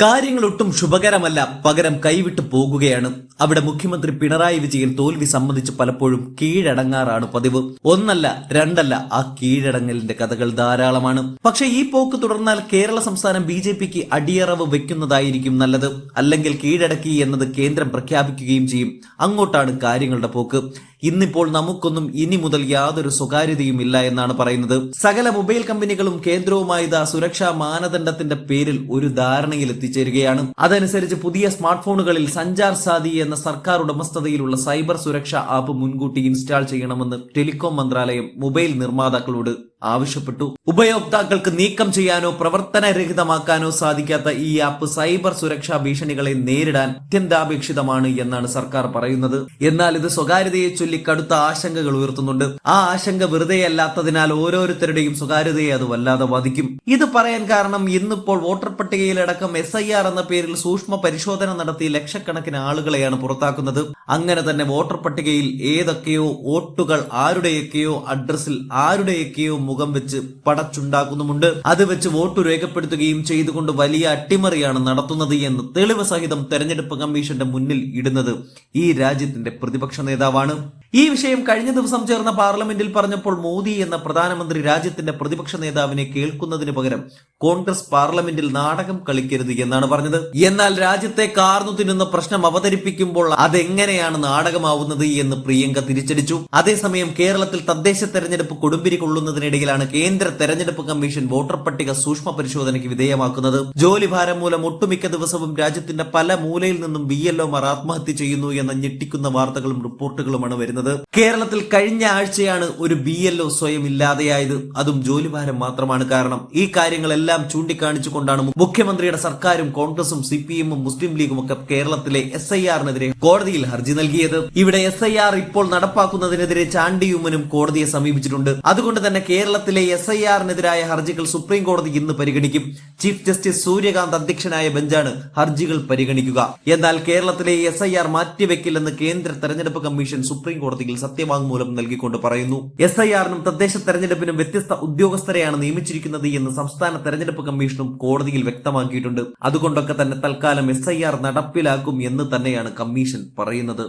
കാര്യങ്ങൾ ഒട്ടും ശുഭകരമല്ല പകരം കൈവിട്ടു പോകുകയാണ്. അവിടെ മുഖ്യമന്ത്രി പിണറായി വിജയൻ തോൽവി സംബന്ധിച്ച് പലപ്പോഴും കീഴടങ്ങാറാണ് പതിവ്. ഒന്നല്ല രണ്ടല്ല ആ കീഴടങ്ങലിന്റെ കഥകൾ ധാരാളമാണ്. പക്ഷേ ഈ പോക്ക് തുടർന്നാൽ കേരള സംസ്ഥാനം ബി ജെ പിക്ക് അടിയറവ് വെക്കുന്നതായിരിക്കും നല്ലത്. അല്ലെങ്കിൽ കീഴടക്കി എന്നത് കേന്ദ്രം പ്രഖ്യാപിക്കുകയും ചെയ്യും. അങ്ങോട്ടാണ് കാര്യങ്ങളുടെ പോക്ക്. ഇന്നിപ്പോൾ നമുക്കൊന്നും ഇനി മുതൽ യാതൊരു സ്വകാര്യതയും ഇല്ല എന്നാണ് പറയുന്നത്. സകല മൊബൈൽ കമ്പനികളും കേന്ദ്രവുമായി സുരക്ഷാ മാനദണ്ഡത്തിന്റെ പേരിൽ ഒരു ധാരണയിൽ എത്തിച്ചേരുകയാണ്. അതനുസരിച്ച് പുതിയ സ്മാർട്ട് ഫോണുകളിൽ സഞ്ചാർ സാധി എന്ന സർക്കാർ ഉടമസ്ഥതയിലുള്ള സൈബർ സുരക്ഷാ ആപ്പ് മുൻകൂട്ടി ഇൻസ്റ്റാൾ ചെയ്യണമെന്ന് ടെലികോം മന്ത്രാലയം മൊബൈൽ നിർമ്മാതാക്കളോട് ആവശ്യപ്പെട്ടു. ഉപയോക്താക്കൾക്ക് നീക്കം ചെയ്യാനോ പ്രവർത്തനരഹിതമാക്കാനോ സാധിക്കാത്ത ഈ ആപ്പ് സൈബർ സുരക്ഷാ ഭീഷണികളെ നേരിടാൻ അത്യന്താപേക്ഷിതമാണ് എന്നാണ് സർക്കാർ പറയുന്നത്. എന്നാൽ ഇത് സ്വകാര്യതയെ ചൊല്ലി കടുത്ത ആശങ്കകൾ ഉയർത്തുന്നുണ്ട്. ആ ആശങ്ക വെറുതെയല്ലാത്തതിനാൽ ഓരോരുത്തരുടെയും സ്വകാര്യതയെ അത് വല്ലാതെ ബാധിക്കും. ഇത് പറയാൻ കാരണം ഇന്നിപ്പോൾ വോട്ടർ പട്ടികയിലടക്കം എസ് ഐ ആർ എന്ന പേരിൽ സൂക്ഷ്മ പരിശോധന നടത്തി ലക്ഷക്കണക്കിന് ആളുകളെയാണ് പുറത്താക്കുന്നത്. അങ്ങനെ തന്നെ വോട്ടർ പട്ടികയിൽ ഏതൊക്കെയോ വോട്ടുകൾ ആരുടെയൊക്കെയോ അഡ്രസ്സിൽ ആരുടെയൊക്കെയോ മുഖം വെച്ച് പടച്ചുണ്ടാക്കുന്നുമുണ്ട്. അത് വെച്ച് വോട്ട് രേഖപ്പെടുത്തുകയും ചെയ്തുകൊണ്ട് വലിയ അട്ടിമറിയാണ് നടത്തുന്നത് എന്ന് തെളിവ് സഹിതം തെരഞ്ഞെടുപ്പ് കമ്മീഷന്റെ മുന്നിൽ ഇടുന്നത് ഈ രാജ്യത്തിന്റെ പ്രതിപക്ഷ നേതാവാണ്. ഈ വിഷയം കഴിഞ്ഞ ദിവസം ചേർന്ന പാർലമെന്റിൽ പറഞ്ഞപ്പോൾ മോദി എന്ന പ്രധാനമന്ത്രി രാജ്യത്തിന്റെ പ്രതിപക്ഷ നേതാവിനെ കേൾക്കുന്നതിന് പകരം കോൺഗ്രസ് പാർലമെന്റിൽ നാടകം കളിക്കരുത് എന്നാണ് പറഞ്ഞത്. എന്നാൽ രാജ്യത്തെ കാർന്നു തിന്നുന്ന പ്രശ്നം അവതരിപ്പിക്കുമ്പോൾ അതെങ്ങനെയാണ് നാടകമാവുന്നത് എന്ന് പ്രിയങ്ക തിരിച്ചടിച്ചു. അതേസമയം കേരളത്തിൽ തദ്ദേശ തെരഞ്ഞെടുപ്പ് കൊടുമ്പിരി കൊള്ളുന്നതിനിടയിലാണ് കേന്ദ്ര തെരഞ്ഞെടുപ്പ് കമ്മീഷൻ വോട്ടർ പട്ടിക സൂക്ഷ്മ പരിശോധനയ്ക്ക് വിധേയമാക്കുന്നത്. ജോലിഭാരം മൂലം ഒട്ടുമിക്ക ദിവസവും രാജ്യത്തിന്റെ പല മൂലയിൽ നിന്നും ബി എൽ ഒമാർ ആത്മഹത്യ ചെയ്യുന്നു എന്ന ഞെട്ടിക്കുന്ന വാർത്തകളും റിപ്പോർട്ടുകളുമാണ് വരുന്നത്. കേരളത്തിൽ കഴിഞ്ഞ ആഴ്ചയാണ് ഒരു ബി എൽ ഒ സ്വയം ഇല്ലാതെയായത്. അതും ജോലിഭാരം മാത്രമാണ് കാരണം. ഈ കാര്യങ്ങളെല്ലാം ചൂണ്ടിക്കാണിച്ചുകൊണ്ടാണ് മുഖ്യമന്ത്രിയുടെ സർക്കാരും കോൺഗ്രസും സി പി എമ്മും മുസ്ലിം ലീഗും ഒക്കെ കേരളത്തിലെ എസ് ഐ ആറിനെതിരെ കോടതിയിൽ ഹർജി നൽകിയത്. ഇവിടെ എസ് ഐ ആർ ഇപ്പോൾ നടപ്പാക്കുന്നതിനെതിരെ ചാണ്ടിയുമ്മനും കോടതിയെ സമീപിച്ചിട്ടുണ്ട്. അതുകൊണ്ട് തന്നെ കേരളത്തിലെ എസ് ഐ ആറിനെതിരായ ഹർജികൾ സുപ്രീം കോടതി ഇന്ന് പരിഗണിക്കും. ചീഫ് ജസ്റ്റിസ് സൂര്യകാന്ത് അധ്യക്ഷനായ ബെഞ്ചാണ് ഹർജികൾ പരിഗണിക്കുക. എന്നാൽ കേരളത്തിലെ എസ് ഐ ആർ മാറ്റിവെക്കില്ലെന്ന് കേന്ദ്ര തെരഞ്ഞെടുപ്പ് കമ്മീഷൻ സുപ്രീം കോടതിയിൽ സത്യവാങ്മൂലം നൽകിക്കൊണ്ട് പറയുന്നു. എസ് ഐ ആറിനും തദ്ദേശ തെരഞ്ഞെടുപ്പിനും വ്യത്യസ്ത ഉദ്യോഗസ്ഥരെയാണ് നിയമിച്ചിരിക്കുന്നത് എന്ന് സംസ്ഥാന തെരഞ്ഞെടുപ്പ് കമ്മീഷനും കോടതിയിൽ വ്യക്തമാക്കിയിട്ടുണ്ട്. അതുകൊണ്ടൊക്കെ തന്നെ തൽക്കാലം എസ് ഐ ആർ നടപ്പിലാക്കും എന്ന് തന്നെയാണ് കമ്മീഷൻ പറയുന്നത്.